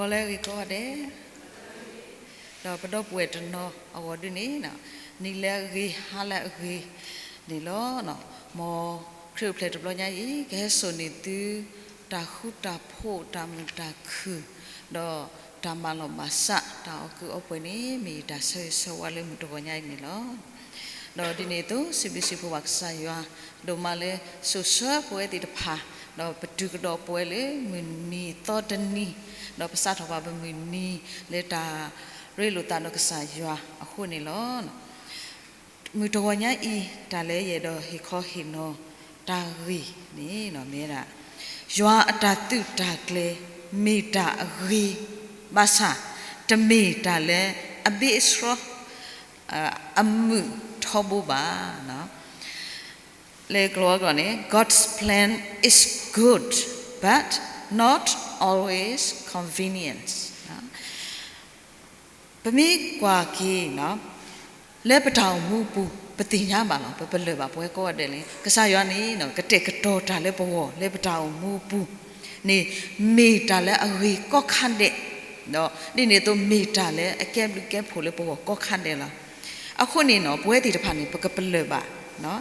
ဘောလဲရီကောတဲ့တော့ပတော့ပွေတနောအဝဒနေနော်နီလဲရီဟာလဲရီနီလောနော်မောခရုပလက်တဘလညာဤကဲဆိုနေသူတာခုတာဖို့တာမတာခုတော့ဓမ္မလောမဆတာအခုအပွေနေမိတာဆွေဆွဝလဲမှုတော့ညာနေလောတော့ဒီနေ့တော့ CBC ဘဝကစားရွာဒိုမလဲဆူဆွပွဲတိတဖာ တော့ပဒုကတော့ပွဲလေမနီတော့တနီတော့ပစတော့ဘာဘမနီလေတာရေလိုတာတော့ကစားရွာအခုနေလောနော်မူတော်ညာဤဒါလဲရတော့ဟေခောဟိနောတာရီနေနော်မဲတာရွာအတာတုတာကလေမေတာအရီဘာသာတမေတာလဲအဘိစရောအမှုထောဘူပါနော် le gloire ne God's plan is good but not always convenience နော်ပမိကွာကီနော်လက်ပတောင်မှုပူပတိညာပါလားပပလပါပွဲကောတယ်လေကဆာရွာနေနော်ကတက်ကတော့တာလဲဘောလက်ပတောင်မှုပူနေမေတာလဲအဝေကောခန့်တဲ့နော်ဒီနေတော့မေတာလဲအကဲဘကဲဖို့လဲဘောကောခန့်တယ်လားအခုနေနော်ပွဲတီတစ်ဖာနေပကပလပါ နော်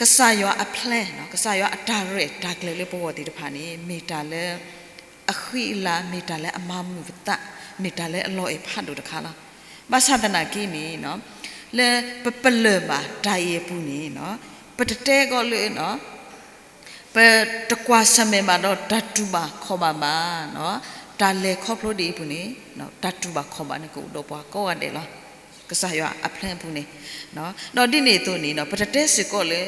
ကဆာရွာအဖလဲနော်ကဆာရွာအတာရဲဒါကလေးလေးဘောတီတစ်ဖာနေမေတာလဲအခီလာမေတာလဲအမမှုဝတမေတာလဲအလောအဖတ်တို့တခါလားဘာသာတနာကီနီနော်လေပပလပါဒါယေပူနီနော်ပတတဲကောလေနော်ပတကွာစမေမှာတော့ဓာတုပါခေါ်ပါမှာနော်ဒါလေခေါ်ဖလို့ဒီပူနီနော်ဓာတုပါခေါ်ပါနေကိုတော့ပွားကောရတယ်လား ကစားရအဖလန်ပူနေနော်တော့ဒီနေသူနေနော်ပတတဲစစ်ကောလေ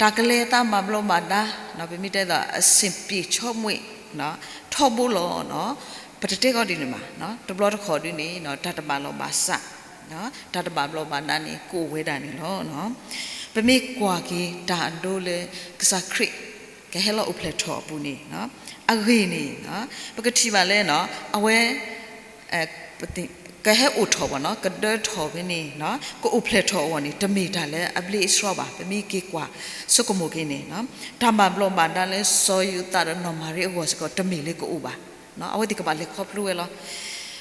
တာကလေးတာမဘလို့မာတာနော်ပြမိတဲ့တော့အစင်ပြေချော့မွေနော်ထော့ဘူးလို့နော်ပတတဲကောဒီနေမှာနော်တဘလတခေါ်ဒီနေနော်ဓာတမလောပါစနော်ဓာတမလောပါနာနေကိုဝဲတာနေလို့နော်ပမိကွာကြီးဒါအဒိုးလေကစားခရစ်ကဲဟဲလောဥပလက်ထော်ပူနေနော်အဂေနေနော်ပကတိပါလဲနော်အဝဲအဲပတိ ကဟဲဥထော်ပါနော်ကဒထော်ဘင်းနေနော်ကိုဥပလက်ထော်ဝနေတမီတာလဲအပလီစရောပါပမိကေကွာစုကမိုကင်းနေနော်ဓမ္မဘလောမာဒါလဲစောယူတာနော်မာရီဝတ်စကတမီလေးကိုဥပါနော်အဝဲဒီကပါလေခေါပလူဝဲလော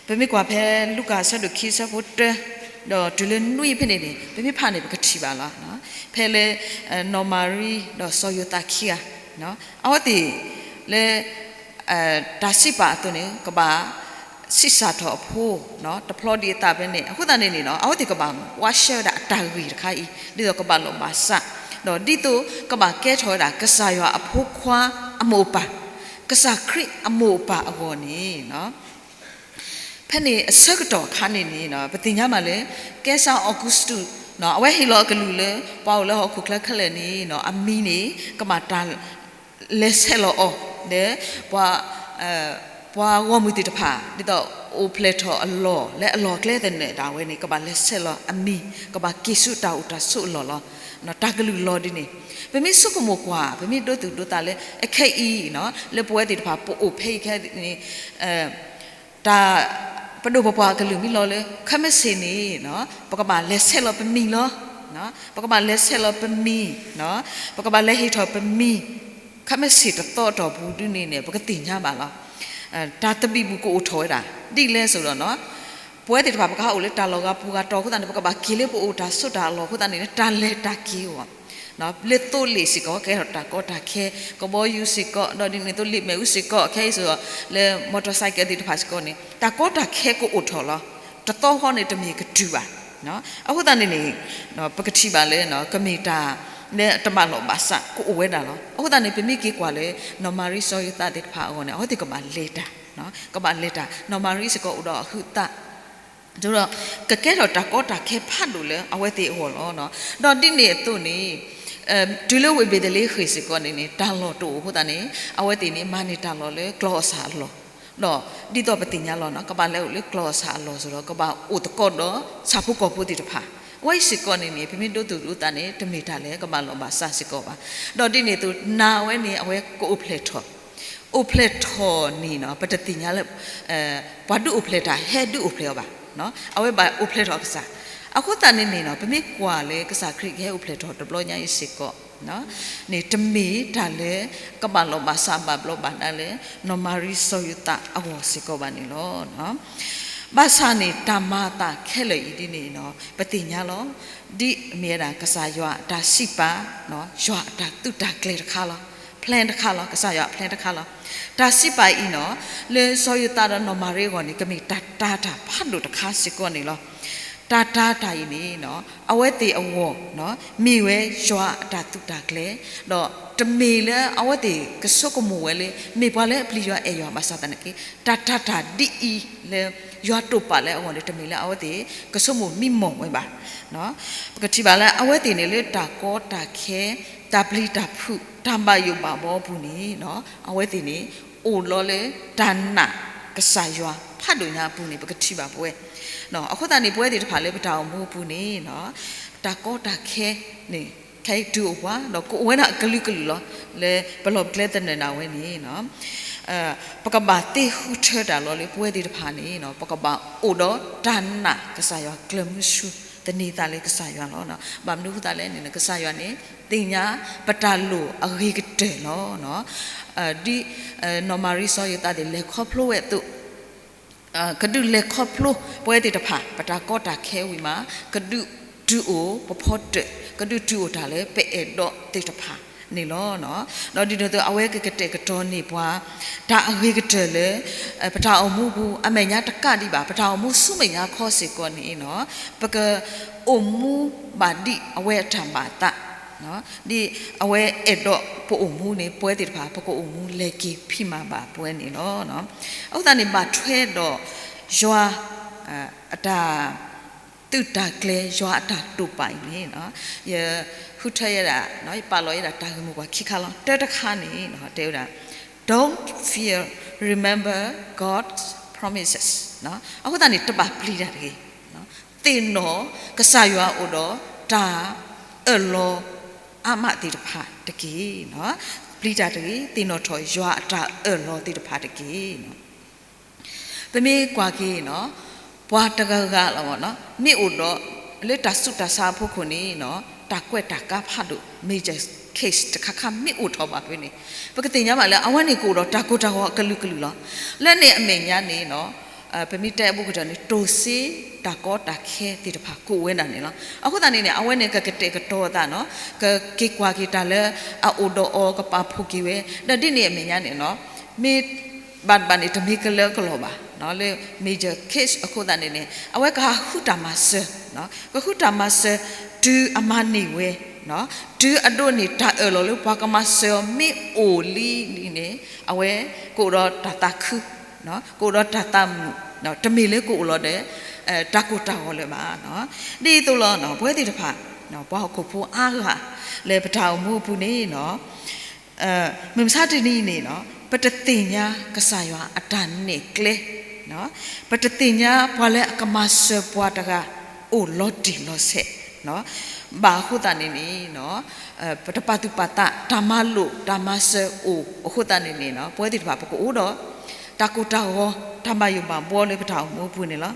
ပမိကွာဖဲလူကာဆက်ဒုခိစဖို့တဲတော့ဒလနွိဖိနေနေပြပြဖာနေပကတိပါလားနော်ဖဲလေနော်မာရီတော့စောယူတာခိယာနော်အဝတိလေအဲဒါစီပါတုန်ကဘာ စစ်စာတော့ဖို့နော်တဖလော့ဒီတာပဲနေအခုတန်နေနေနော်အဝတိကဘာဝါရှယ်တာတာဂီတခါဤဒီတော့ကဘာလုံးပါစတော့ဒီတော့ကဘာကဲထောတာကစားရွာအဖို့ခွာအမိုးပါကစားခရစ်အမိုးပါအကောနေနော်ဖက်နေအစကတော့ခါနေနေနော်ပတင်ညမှာလေကဲဆောင်အော်ဂုစတုနော်အဝဲဟီလောကလူလေပေါ့လေဟောခုခလခလက်နေနော်အမီနေကမတာလက်ဆက်လောအော်တဲ့ဘွာအဲ ဘွာဝမူတီတဖာဒီတော့အိုပလက်ထောအလောလဲအလောကလဲတဲ့နေတာဝဲနေကဘာလက်ဆက်လောအမီကဘာကိစုတာဥတာဆုလောလောနော်တကလူလောဒီနေပမိစုကမောကွာပမိတို့တူတို့တာလဲအခက်ဤနော်လေပွဲတီတဖာပို့အိုဖိတ်ခဲနေအဲဒါပဒုပပွားကလူမီလောလေခမစင်းနေနော်ပကဘာလက်ဆက်လောပမီလောနော်ပကဘာလက်ဆက်လောပမီနော်ပကဘာလက်ဟိထောပမီခမစီတတော့တော့ဘူးတူနေနေပကတိညာပါလား အဲဒါတပိဘူးကိုထောတာတိလဲဆိုတော့နော်ပွဲတေတပါပကအိုလေတာလောကပူကတော်ခုတန်ပကဘာကီလေပူတာဆွတ်တာလောခုတန်နေတာလဲတာကီဝနော်လက်တော့လေစီကောကဲတာကောတာခဲကဘောယူစီကောတော့ဒီနေတော့လိမဲဥစီကောခဲဆိုတော့လေမော်တော်ဆိုင်ကယ်ဒီတဖာစကောနေတာကောတာခဲကိုအိုထော်လောတတော်ဟောနေတမီကဒူပါနော်အခုတန်နေနေနော်ပကတိပါလေနော်ကမီတာ နဲ့တမလောပါစကိုဝဲတာလောအခုတန်နေပြမိကေကွာလေနော်မာရီဆိုရတာတဲ့ဖာအောနဲ့ဟောဒီကမလေတာနော်ကမလေတာနော်မာရီစကောဥတော့အခုတတို့တော့ကကဲတော့တကောတာခဲဖတ်လို့လေအဝဲတေဟောလောနော်တော့ဒီနေသူနေအဲဒူလဝေဘေဒလေးခေစကောနေနေတာလောတူဟိုတနေအဝဲတေနေမနေတာလောလေကလောစာလောတော့ဒီတော့ပတိညာလောနော်ကပါလဲလေကလောစာလောဆိုတော့ကပါဥတကောတော့စာဖုကောပုတိတဖာ ဝိုက်စကောနေနေပြမတို့တူလူတန်နေတမေတာလဲကပါလောပါစာစကောပါတော့ဒီနေသူနာဝဲနေအဝဲကိုဥဖလက်ထောဥဖလက်ထောနေနော်ပတတိညာလဲအဲဘာဒုဥဖလက်တာဟဲဒုဥဖလက်ပါနော်အဝဲပါဥဖလက်ထောကစားအခုတန်နေနေနော်ပြမိကွာလဲကစားခရစ်ခဲဥဖလက်ထောဒပလောညာရစ်စကောနော်နေတမီဒါလေကပလောဘာစာဘဘလောဘာဒါလေနော်မာရီဆိုယတာအဝစီကောဘာနီလောနော် ဘာသာနေတမတာခဲလေဤဒီနေနော်ပတိညာလောဒီအမြဲတမ်းကစားရွာဒါရှိပါနော်ရွာဒါတုတာကလေးတခါလော plan တခါလောကစားရွာ plan တခါလောဒါရှိပါဤနော်လေဆိုယတာနော်မာရီကောနေကမိတာတာတာဖတ်လို့တခါစီကောနေလော တာတာတာယီနေနော်အဝဲတေအဝေါ်နော်မိဝဲရွာတာတုတာကလေတော့တမေလေအဝဲတေကဆုကမူဝဲလေမိပွားလေပလီရွာအေရွာမဆာတနကေတာတာတာဒီအီလေရွာတုပါလေအဝဲလေတမေလေအဝဲတေကဆုမူမိမုံဝဲပါနော်ပကတိပါလေအဝဲတေနေလေတာကောတာခဲတာပလီတာဖုတမ်ပါယုပါဘောဘူးနီနော်အဝဲတေနေအိုလောလေဒါနာကဆာရွာ ဖတ်လို့ညာဘူးနေပကတိပါပွဲနော်အခုတန်နေပွဲတွေတစ်ခါလေးပတောင်မှုဘူးနေနော်တာကောတာခဲနေခဲတူဝါတော့ကိုဝဲနာကလူကလူလောလေဘလော့ကလက်တဲ့နေတာဝဲနေနော်အဲပကဘာတေဟူထတာလောလေပွဲတွေတစ်ခါနေနော်ပကဘာအိုတော့ဒန်နာကစားရကလမ်ရှုတနေတာလေကစားရလောနော်ဘာမနုတာလဲနေကစားရနေတင်ညာပတာလိုအဂေကတဲလောနော်အဲဒီနော်မာရီဆောရတာလေခေါပလိုဝဲတူအာ ကဒုလေခေါပလိုပွဲတေတဖာပတာကောတာခဲဝီမှာကဒုဒူအိုပဖော့တကဒုဒူအိုဒါလေပဲ့အဲ့တော့တေတဖာနေလောနော်တော့ဒီတော့အဝဲကကတဲ့ကတော့နေပွားဒါအဝေးကတဲ့လေပတာအောင်မှုဘူးအမေညာတကတိပါပတာအောင်မှုစုမေညာခေါ်စီကောနေနော်ပကအုံမှုဘာဒီအဝဲထံပါတာ နော်ဒီအဝဲအဲ့တော့ပို့အမှုနေပွဲတိတဖာပကိုအမှုလေကီဖိမှာပါပွဲနေနော်နော်ဥဒ္ဒနေပါထွဲတော့ရွာအတာတုတာကလေရွာအတာတူပိုင်နေနော်ရခုထရတာနော်ပါလောရတာတာကမှုကခိခါလောတက်တခါနေနော်တဲတာ don't fear remember god's promises နော်အခုတန်နေတပါပလီတာတကယ်နော်တင်တော့ကဆာရွာအိုတော့ဒါအလော အမတိတဖာတကယ်နော်ပလီတာတကယ်တင်တော့ထော်ရွာအတာအလောတိတဖာတကယ်နော်ပမေကွာကေနော်ဘွာတကကလောနော်မိဥတော့လေတဆုတဆာဖို့ခုနေနော်တာကွက်တာကဖတ်လို့ major case တခါခါမိဥထောပါပဲနေပကတိညာမလဲအဝတ်နေကိုတော့တာကိုတာဟောကလူကလူလောလက်နေအမေညာနေနော်အ ပမိတဲ့ဘုကတနေတိုစီတာကောတာခဲတိတဖာကိုဝဲတာနေလောအခုတန်နေနေအဝဲနေကကတဲ့ကတော့တာနော်ကကေကွာကီတာလဲအိုဒိုအောကပါဖူကီဝဲဒါဒီနေအမေညာနေနော်မေဘတ်ဘန်နေတမီကလကလောပါနော်လေ major case အခုတန်နေနေအဝဲကခုတာမဆနော်ကခုတာမဆဒူအမနေဝဲနော်ဒူအဒိုနေတာအလောလောဘာကမဆယ်မီအိုလီလီနေအဝဲကိုတော့တတခုနော်ကိုတော့တတမှု နော်တမီလေးကိုလောတဲ့အဲတကုတာဟောလေပါနော်ဒီတူလောနော်ဘွဲတိတဖာနော်ဘောက်ခုဖိုးအားကလေပထောင်မှုဘူးနေနော်အဲမမစားတနီနေနော်ပတတိညာကဆာယွာအတန်နေကလေနော်ပတတိညာဘွာလဲအကမဆဘွာတကအိုလော်တီလော်ဆက်နော်ဘာခုတနေနေနော်အဲပတပတုပတဓမ္မလုဓမ္မဆေအိုအခုတနေနေနော်ပွဲတိတပါပကိုတော့ တကုတဟောဓမ္မယုံပါဘောလေးပထောင်မိုးဘူးနေလား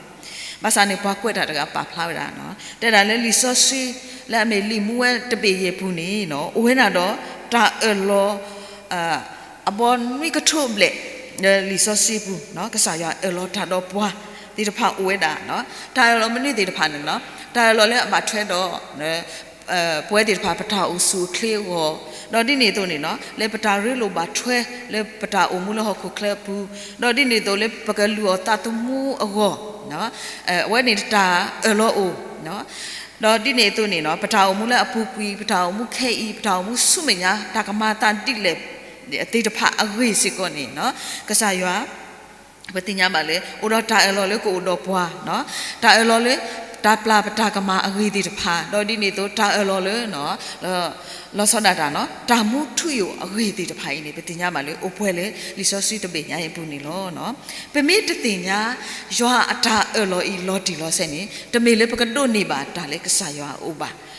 မဆာနေပွားကွက်တာတကပါဖလာရတာနော်တဲ့တာလဲလီဆော့စီလဲမေလီမူဝဲတပေရဘူးနေနော်အိုဝဲနာတော့တာအလောအာအဘောမိကထုဘလက်လီဆော့စီဘူးနော်ကစားရအလောတာတော့ပွားဒီတဖာအိုဝဲတာနော်တာလောမနစ်ဒီတဖာနေနော်တာလောလဲအမထွဲတော့အဲပွဲဒီတဖာပထအုစုခလေးဟော တော့ဒီနေတော့နေနော်လေပတာရီလိုပါထွဲလေပတာအုံမူလဟခုခလဘူးတော့ဒီနေတော့လေပကလူအတတမှုအဟောနော်အဲဝဲနေတာအလောအိုနော်တော့ဒီနေတော့နေနော်ပတာအုံမူလအပူကွီပတာအုံမူခဲဤပတာအုံမူဆုမညာတာကမာတန်တိလေအတိတဖအဝေးစီကောနေနော်ကစားရွာဘတိညာပါလေအိုတော့တာအလောလေကိုအိုတော့ဘွားနော်တာအလောလေ တာပလာပတာကမာအဝေးတိတဖတော့ဒီနေတော့တာအလောလေနော်လောစောဒတာနော်တာမှုထုယအဝေးတိတဖိုင်နေပတိညာပါလေအိုပွဲလေလီစောစီတပေညာရင်ပူနေလောနော်ပမေတတင်ညာရွာအတာအလောဤလောတီလောဆဲနေတမေလေပကတုနေပါဒါလေကစားရွာအိုပါ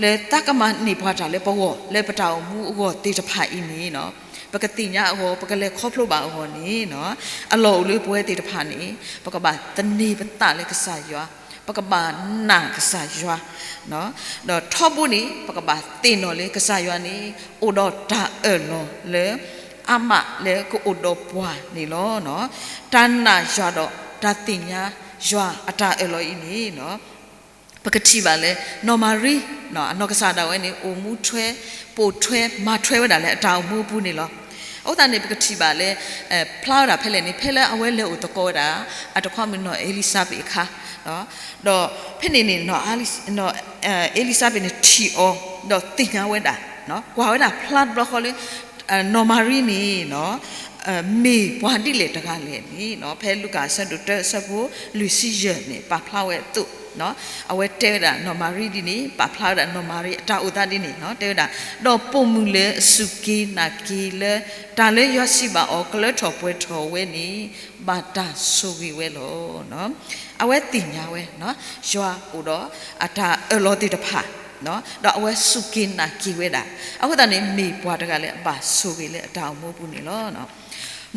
တာကိုတာကိုတမ္ပယုပံပေါ်လေပတာအိုမူဘူးနေလောနော်အခုတနေနော်လေပတာအိုမူဘူးပကလေခေါပလုပတာပလီတာဖုတမ္ပယုအောတော့ဒီနေ့တော့နေပကတိညာယွာအတာအလောလေတကမနေဖွာတာလေပေါ်လေပတာမူအောတေတဖာအင်းနေနော်ပကတိညာအောပကလေခေါဖလို့ပါအောနေနော်အလောလေးပွဲတေတဖာနေပကပါတနေပတလေကဆာယွာပကပါနာကဆာယွာနော်တော့ထောဘူးနေပကပါတင်တော်လေကဆာယွာနေအိုတော့ဒါအလောလေအမလေကိုအိုတော့ပွားနေလောနော်တန်းနာရတော့ဒါတင်ညာရွာအတာအလောဤနေနော် ပကတိပါလေနော်မာရီနော်အနောက်ကစားတော်ဝဲနေအိုမူထွဲပိုထွဲမထွဲဝဲတာလေအတာမူပူနေလောဥဒ္ဒနေပကတိပါလေအဲဖလာတာဖဲလေနေဖဲလေအဝဲလေဥတကောတာအတခွမနော်အေလီဆာဘေခါနော်တော့ဖဲနေနေနော်အာလီနော်အဲအေလီဆာဘေနေတီအောတော့တင်ညာဝဲတာနော်ကွာဝဲတာဖလတ်ဘလခေါ်လေနော်မာရီနေနော် အမေဘွာတိလေတကားလေနီနော်ဖဲလူကာဆက်တူတက်ဆက်ဖို့လူစီရနေပါဖလာဝဲတုနော်အဝဲတဲတာနော်မာရီဒီနေပါဖလာတာနော်မာရီအတာဥဒဒီနေနော်တဲတာတော့ပုံမူလေအစုကီနာကီလေဒါလေရရှိပါအောကလထော်ပွဲထော်ဝဲနီဘာတာဆိုဝီဝဲလို့နော်အဝဲတင်ညာဝဲနော်ရွာဟိုတော့အတာအလောတိတဖာ နော်တော့အဝဲစုကင်းနာကီဝဲတာအခုတည်းနေမေဘွားတကလည်းအပါဆိုကြီးလေအတောင်မို့ဘူးနေလို့နော်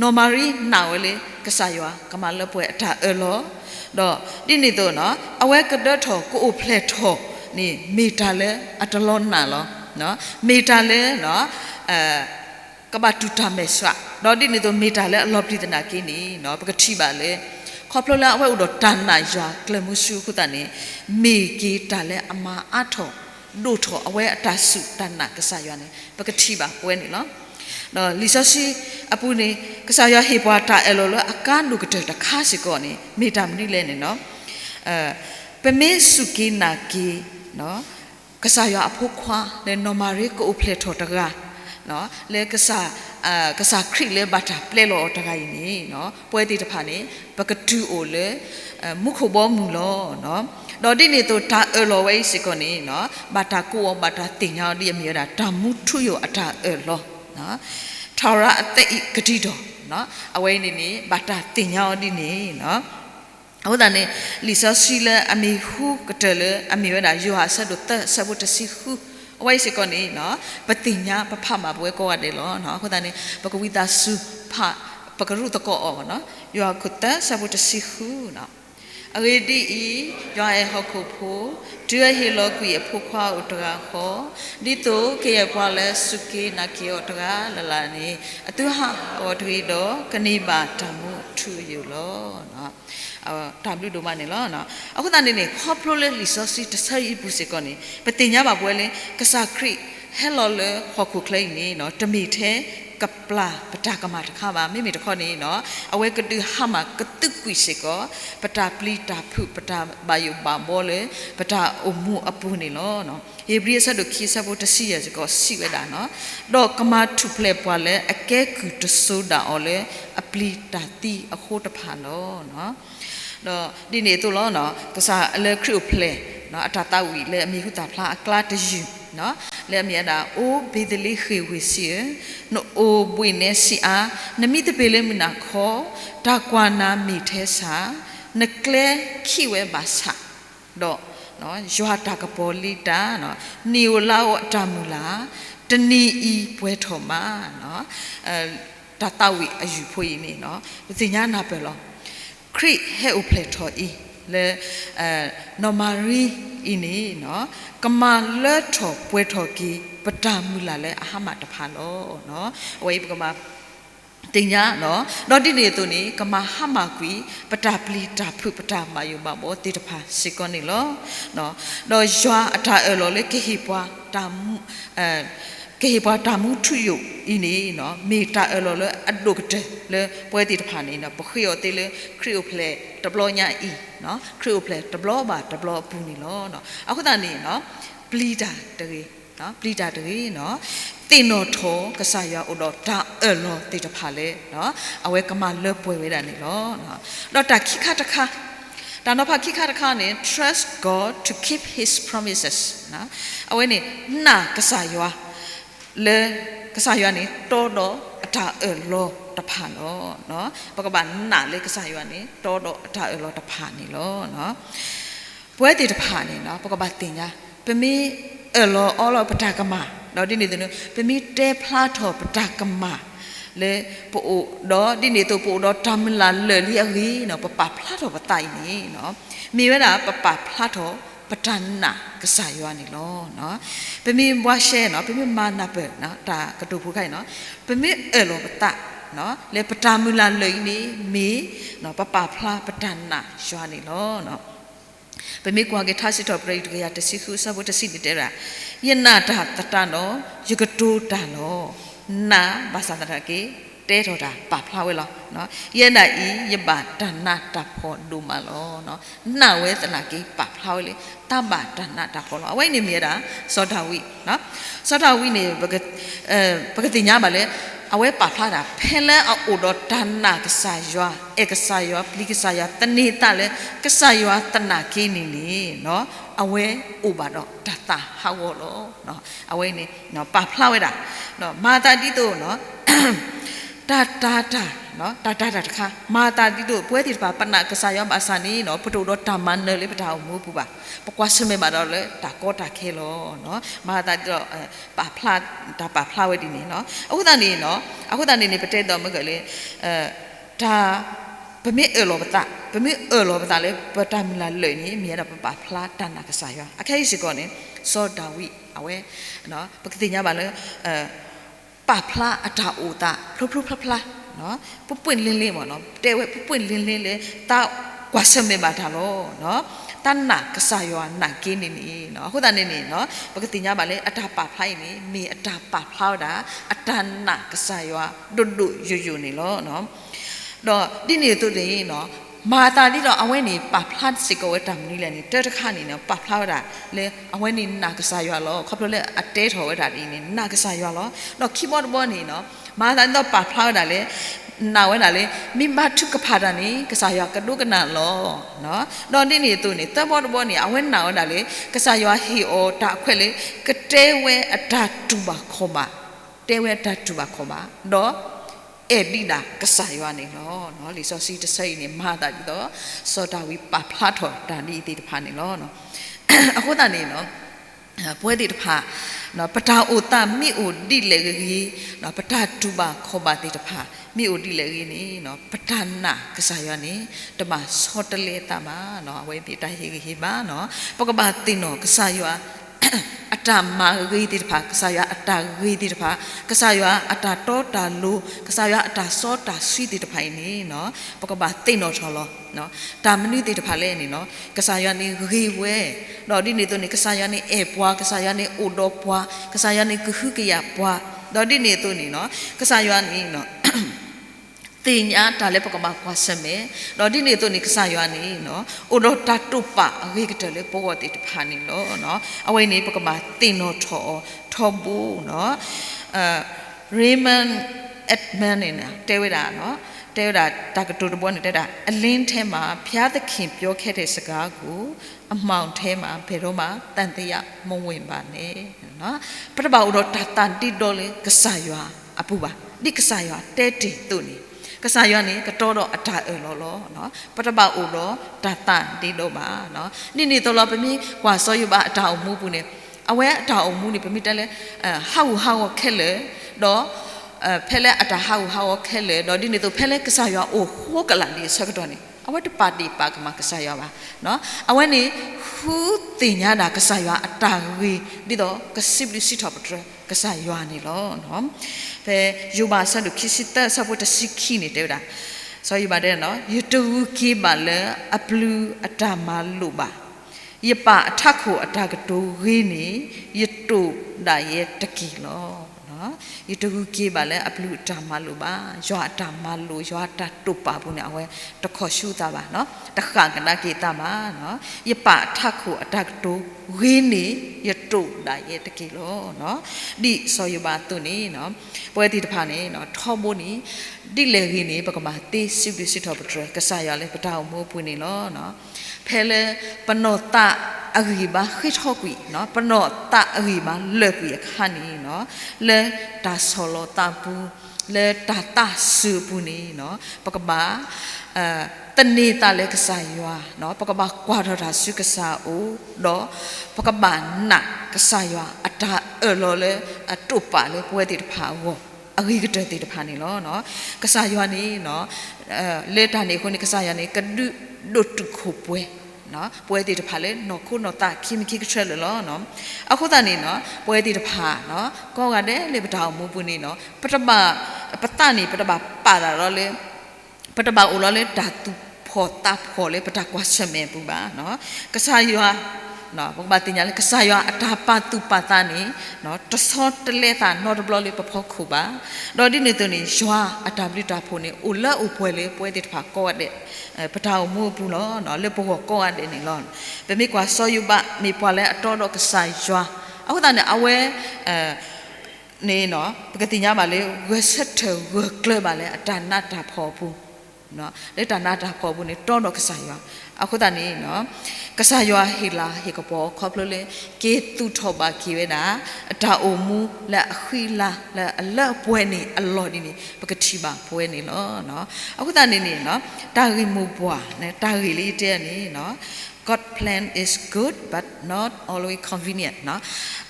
နော်မာရီနာဝဲလေကဆာယွာကမလပွဲအတာအလောတော့ဒီနေတော့နော်အဝဲကဒတ်ထောကိုအိုဖလက်ထောနေမီတာလဲအတလောနာလောနော်မီတာလဲနော်အဲကဘာတူတာမဲဆွတော့ဒီနေတော့မီတာလဲအလောပတိတနာကင်းနေနော်ပကတိပါလေခေါပလလာအဝဲဥတော့တန်နာရွာကလမှုရှုခုတန်နေမေကီတာလဲအမာအထော ဒုထောအဝဲအတဆုတန်နာကဆာရွာနေပကတိပါဝဲနေနော်နော်လီဆစီအပူနေကစားရဟေပွားတာအလောလအကန်လူကတဲ့တခါစီကောနေမေတာမနိလဲနေနော်အဲပမေစုကိနာကီနော်ကစားရအဖို့ခွာလေနော်မာရီကိုဖလက်ထော်တကားနော်လေကစားအာကစားခရစ်လေဘတာပလေလောတကားယင်းနေနော်ပွဲတီတဖာနေဘကတူအိုလေမုခုဘောမူလောနော် တော့ဒီနေတော့တာအလောဝဲစီကောနေနော်ဘတာကိုဘတာတင်ညာဒီအမြဲတာတာမှုထုရအတာအလောနော်ထာဝရအသက်ဤဂတိတော်နော်အဝဲနေနေဘာတာတင်ညာဒီနေနော်ဟုတ်တယ်နဲ့လီဆာစီလာအမီဟုကတလအမီဝနာယောဟာဆတ်တို့တဆဘတ်စီဟုအဝိစကောနေနော်ပတိညာပဖမှာပွဲကောရတယ်လောနော်ဟုတ်တယ်နဲ့ပကဝိတာစုဖပကရုတကောအောနော်ယောခုတဆဘတ်စီဟုနော် အဝေဒီဤယောအေဟခုဖိုဒွေဟီလောကွေဖုခွာဥတရာခောဒီတိုကေယပွာလဲစုကေနာကေယတရာလလာနေအတုဟအောထွေတော့ကနိပါဓမ္မထူယူလောနော်အာတမ်လူဒိုမနေလောနော်အခုတန်နေခေါပလိုလေလီဆိုစီတဆာဤပုစေကောနေပတင်ညာပါပွဲလဲကစားခရိဟဲလောလေဟောခုကလိနေနော်တမီသေး ကပလာပတာကမာတခါပါမိမိတခေါနေနော်အဝဲကတူဟာမကတုကွိစေကောပတာပလီတာဖုပတာဘာယုဘာမောလေပတာအမှုအပူနေလောနော်ယေဘရီဆတ်တို့ခီဆပ်ဖို့တစီရစကောစီဝဲတာနော်တော့ကမာထုဖလေပွာလေအကဲကူတဆိုတာအော်လေအပလီတာတီအခိုးတဖာလောနော်တော့ဒီနေတို့လောနော်ကစားအလေခရုဖလေနော်အတာတဝီလေအမိခုတာဖလားအကလာတယူ နော်လဲမြတ်တာအိုဘေဒလီခေဝစီနိုအိုဘွေနေစီအာနမိတပေလေမနာခောဒါကွာနာမိထဲစာနကလေခိဝဲဘာစာတော့နော်ယွာတာကပေါ်လီတာနော်နီယိုလာဝတာမူလာတနီဤပွဲထော်မှာနော်အဲဒါတဝီအယူဖွေးနေနော်ပညာနာပဲလောခရစ်ဟဲအိုပလက်ထော်ဤ လေအဲနော်မာရီဤနေနော်ကမာလက်ထော်ပွဲထော်ကီပတာမူလာလေအဟမတဖာလောနော်အဝေးကမာတင်ညာနော်တော့ဒီနေသူနေကမဟာမကွီပတာပလီတာဖုပတာမယုမဘောတိတဖာစီကောနေလောနော်တော့ယွာအထာအလောလေကေဟိပွားတာမှုအဲ ကေဟိပွားတာမှုထုယုဤနေနော်မေတာအလောလေအဒုကတလေပွဲတိတဖာနေနော်ပခိယောတေလေခရီယိုဖလေတဘလညာဤနော်ခရီယိုဖလေတဘလပါတဘလပူနေလောနော်အခုတန်နေနော်ပလီတာတကေနော်ပလိတာတကေနော်တင်တော်ထောကဆာယဥတော်ဒါအလောတေတဖာလေနော်အဝဲကမလွတ်ပွဲဝဲတာနေလောနော်တော့တာခိခတခါဒါတော့ဖခိခါတခါနေ trust God to keep his promises နော်အဝဲနေနာကဆာယော လေကဆာယောနေတော်တော်အတာအလောတဖာလောနော်ဘကဘာနာလေကဆာယောနေတော်တော်အတာအလောတဖာနေလောနော်ပွဲတေတဖာနေနော်ဘကဘာတင်ညာပမေအလောအောလောပတာကမာနော်ဒီနေတယ်ပမေတဲဖလာထောပတာကမာလေပို့တော့ဒီနေတော့ပို့တော့တမလာလေလီအကြီးနော်ပပဖလာတော့ပတိုင်နေနော်မိဝဲတာပပဖလာတော့ ပတန်နာကစားရွာနေလောနော်ပမိဘွားရှဲနော်ပမိမာနာပဲနော်ဒါကတူဖူခိုင်နော်ပမိအဲလောပတနော်လေပတာမူလာလိန်နေမီနော်ပပဖလာပတန်နာရွာနေလောနော်ပမိကွာကထားစစ်တော်ပရိတ်ကရတစီခုစဘတစီတဲ့ရာယနာတာတတနောယကတူတာနောနာဘာသာတကေ တဲတော်တာပါဖလာဝဲလောနော်ယနာဤယပတနာတဖောဒုမလောနော်နာဝဲသနာကေပါဖလာဝဲလေတပတနာတဖောလောအဝိနေမြေတာသောတာဝိနော်သောတာဝိနေဘဂအဲဘဂတိညာပါလေအဝဲပါဖလာတာဖဲလန်အိုတော်ဒါနာကဆာယွာဧကဆာယွာပလိကဆာယွာတနေတာလေကဆာယွာတနာကေနေလေနော်အဝဲဥပါတော့တတဟာဝလောနော်အဝဲနေနော်ပါဖလာဝဲတာနော်မာတာတိတို့နော် တာတာတာနော်တာတာတာတခါမာတာတိတို့ပွဲတိပါပနာကဆာယောပါဆာနီနော်ပတူတော့တာမန်နယ်လေးပတာမူပူပါပကွာစမေပါတော့လေတာကောတာခဲလောနော်မာတာတိတော့ပါဖလာတာပါဖလာဝဲဒီနေနော်အခုတန်နေနော်အခုတန်နေနေပတဲ့တော့မကလေအဲဒါပမေအလောပတာပမေအလောပတာလေပတမလာလေနေမြေတော့ပါဖလာတနာကဆာယောအခဲစီကောနေစောဒါဝိအဝဲနော်ပကတိညာပါလေအဲ ပါဖလာအတာအိုတာဖလုဖလုဖလဖလာနော်ပပွင့်လင်းလင်းပေါ့နော်တဲဝဲပပွင့်လင်းလင်းလေတာကွာစမေပါတာလို့နော်တဏ္ဏကဆာယောနာကင်းနေနေနော်ဟုတ်တာနေနေနော်ပကတိညာပါလေအတာပါဖိုင်နေမေအတာပါဖောက်တာအတဏ္ဏကဆာယောဒုဒုယွယွနေလို့နော်တော့ဒီနေသူတွေနော် မာတာဒီတော့အဝဲနေပါဖလတ်စကောဝတမ်နီလည်းနေတဲတခါနေနော်ပါဖလာတာလေအဝဲနေနာကစားရွာလောခေါပလို့လေအတဲထော်ဝဲတာဒီနေနာကစားရွာလောတော့ keyboard ဘောနေနော်မာတာတော့ပါဖလာတာလေနာဝဲတာလေမိမထုကဖာတာနေကစားရွာကဒုကနာလောနော်တော့ဒီနေသူနေတဘောတဘောနေအဝဲနာဝဲတာလေကစားရွာဟီအောတာအခွက်လေကတဲဝဲအတာတူပါခေါ်ပါတဲဝဲအတာတူပါခေါ်ပါတော့ အဲ့ဒီတာကဆာရွာနေလောနော်လီစောစီတဆိတ်နေမာတာဒီတော့စောတာဝီပါဖလာထော်ဒါနီဒီတဖာနေလောနော်အခုတန်နေနော်ပွဲဒီတဖာနော်ပတာအိုတာမိအိုဒီလေကြီးနော်ပတာတူပါခောပါတိတဖာမိအိုဒီလေကြီးနေနော်ပတာနာကဆာရွာနေတမစောတလေတာမနော်အဝဲပြတာဟေဟေပါနော်ပကပါတင်နော်ကဆာရွာ အတမာဂိတိတဖာကဆာယအတဂိတိတဖာကဆာယအတတောတာလူကဆာယအတစောတာဆွီတိတဖိုင်နေနော်ပကပါတိတ်တော်ချော်လောနော်တာမနုတိတဖာလဲနေနော်ကဆာယနေဂိဝဲတော့ဒီနေတော့နေကဆာယနေအေပွားကဆာယနေအိုတော်ပွားကဆာယနေကခုကရပွားတော့ဒီနေတော့နေနော်ကဆာယနေနော် တင်ညာတာလည်းပကမကွာစမဲတော့ဒီနေ့တော့နေကစားရွာနေနော်အိုတော့တတုပအဝေကတလည်းပေါ်ဝတိတဖာနေလို့နော်အဝိနေပကမတင်တော့ထောထောဘူးနော်အဲ Raymond Edman နေတဲဝဲတာနော်တဲဝဲတာတကတူတဘောနေတဲ့တာအလင်းထဲမှာဘုရားသခင်ပြောခဲ့တဲ့စကားကိုအမှောင်ထဲမှာဘယ်တော့မှတန်တရားမဝင်ပါနဲ့နော်ပထမတော့တတန်တိတော်လေကစားရွာအပူပါဒီကစားရွာတဲတီသူနေ ကစားရွာနေကတော့တော့အတာအလောလောနော်ပထမအိုတော့တတန်တိတော့ပါနော်နိနေတော့လောပမီကွာစောယူပါအတာအမှုပူနေအဝဲအတာအမှုနေပမီတက်လဲအဟောက်ဟောက်ခဲလေတော့အဖဲလဲအတာဟောက်ဟောက်ခဲလေတော့ဒီနေတော့ဖဲလဲကစားရွာအိုဟိုကလာနေဆက်တော့နေ အဝတ်တပါတီပါကမကစားရွာပါနော်အဝဲနေဟူးတင်ညာတာကစားရွာအတာဝေးဒီတော့ကစစ်လစီတော့ပထကစားရွာနေလောနော်ဖဲယူပါဆက်လို့ခစ်စစ်တက်ဆပ်ဖို့တစီခီနေတဲ့တာဆိုယူပါတယ်နော်ယူတူခေပါလေ အပလူအတာမလို့ပါယပအထခုအတာကတူဝေးနေယတုဒါရဲ့တကီလောနော်နော်ဤတကူကေပါလဲအပလူတာမလို့ပါရွာတာမလို့ရွာတာတုတ်ပါဘူးနဲ့အဝဲတခေါ်ရှုတာပါနော်တခါကနာကေတာပါနော်ယပထခုအတက်တူ ဝင်းနေယတုဒါရဲ့တကေလောနော်ဒီဆောယပါတုန်နေနော်ပွဲတီတဖာနေနော်ထောမိုးနေဒီလေခင်းနေပကမာတေးစစ်စစ်ထောပထရကဆာရလဲပတောင်မိုးပွင့်နေလောနော်ဖဲလဲပနောတအဂီဘာခိထောကွီနော်ပနောတအဂီဘာလေကွီခါနီနော်လဲဒါဆောလောတပူ လဲတာတဆူပူနီနော်ပကဘာအဲတနေတာလဲကစားရွာနော်ပကဘာကွာတော့တာစုကစားအိုတော့ပကဘာနာကစားရွာအတာအလောလဲအတုပါလဲပွဲတိတဖာဝအဂိကတဲ့တိတဖာနေလောနော်ကစားရွာနေနော်အဲလေတာနေခုနေကစားရွာနေကဒုဒုတ်ခုပွဲ နော်ပွဲတီတဖာလဲနော်ခုနော်တာခိမခိကချက်လောနော်အခုတနေနော်ပွဲတီတဖာနော်ကောကတဲ့လေပတောင်မူပူနေနော်ပထမပတနေပထမပါတာတော့လေပထမဦးလောလေဓာတုဖောတာဖောလေပတကွာချက်မဲပူပါနော်ကစားရွာ နော်ဘုံဘာတင်ညာလေကစားရွာအတာပါတုပတာနေနော်တဆောတလဲတာနော်ဒဘလလေးပဖောခုပါတော့ဒီနေတူနေရွာအတာပလီတာဖိုနေဦးလာဦးပွဲလေပွဲတီတဖာကောတဲ့ပတောင်မူပူလောနော်လေဘောကောတဲ့နေလောဗမေကွာဆောယူပါမေပွာလဲအတော်တော့ကစားရွာအခုတည်းအဝဲအဲနေနော်ပကတိညာမှာလေဝက်ဆက်ထဝက်ကလပါလေအတာနာတာဖော်ဘူးနော်လက်တာနာတာဖော်ဘူးနေတော်တော့ကစားရွာ အခုတည်းနေနော်ကစားရွာဟီလာဟေကပေါ်ခေါပလလေကေတူထောပါခီဝဲတာအတာအိုမူလက်အခွီလာလက်အလက်ပွဲနေအလော်နေနေပကတိပါပွဲနေလောနော်အခုတည်းနေနေနော်တာရီမူပွားနေတာရီလေးတဲ့နေနော် God plan is good but not always convenient เนาะ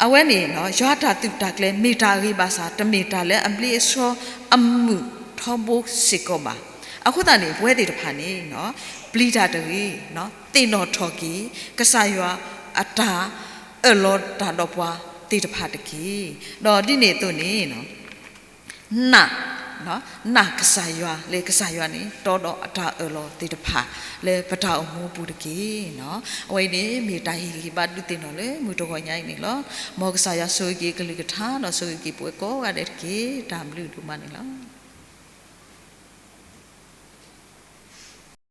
အဝဲနေเนาะရွာတာတုတာကလေးမီတာကြီးပါစာတမီတာလဲအပလီဆောအမှုထောဘုစစ်ကောပါ အခုတန်နေဘွဲတေတဖာနေနော်ဘလီတာတကြီးနော်တင်တော်ထော်ကီကဆာရွာအတာအလောတာတော့ဘွာတေတဖာတကြီးတော့ဒီနေသူနေနော်နာနော်နာကဆာရွာလေကဆာရွာနေတော်တော်အတာအလောတေတဖာလေပတာအမှုပူတကြီးနော်အဝိနေမိတိုင်ဟီဘာဒုတင်တော်လေမူတော်ညိုင်းနေလောမောကဆာရွာဆိုကြီးကလိကထာတော့ဆိုကြီးပွဲကောကတဲ့ကြီးတမ်လူဒုမနေလော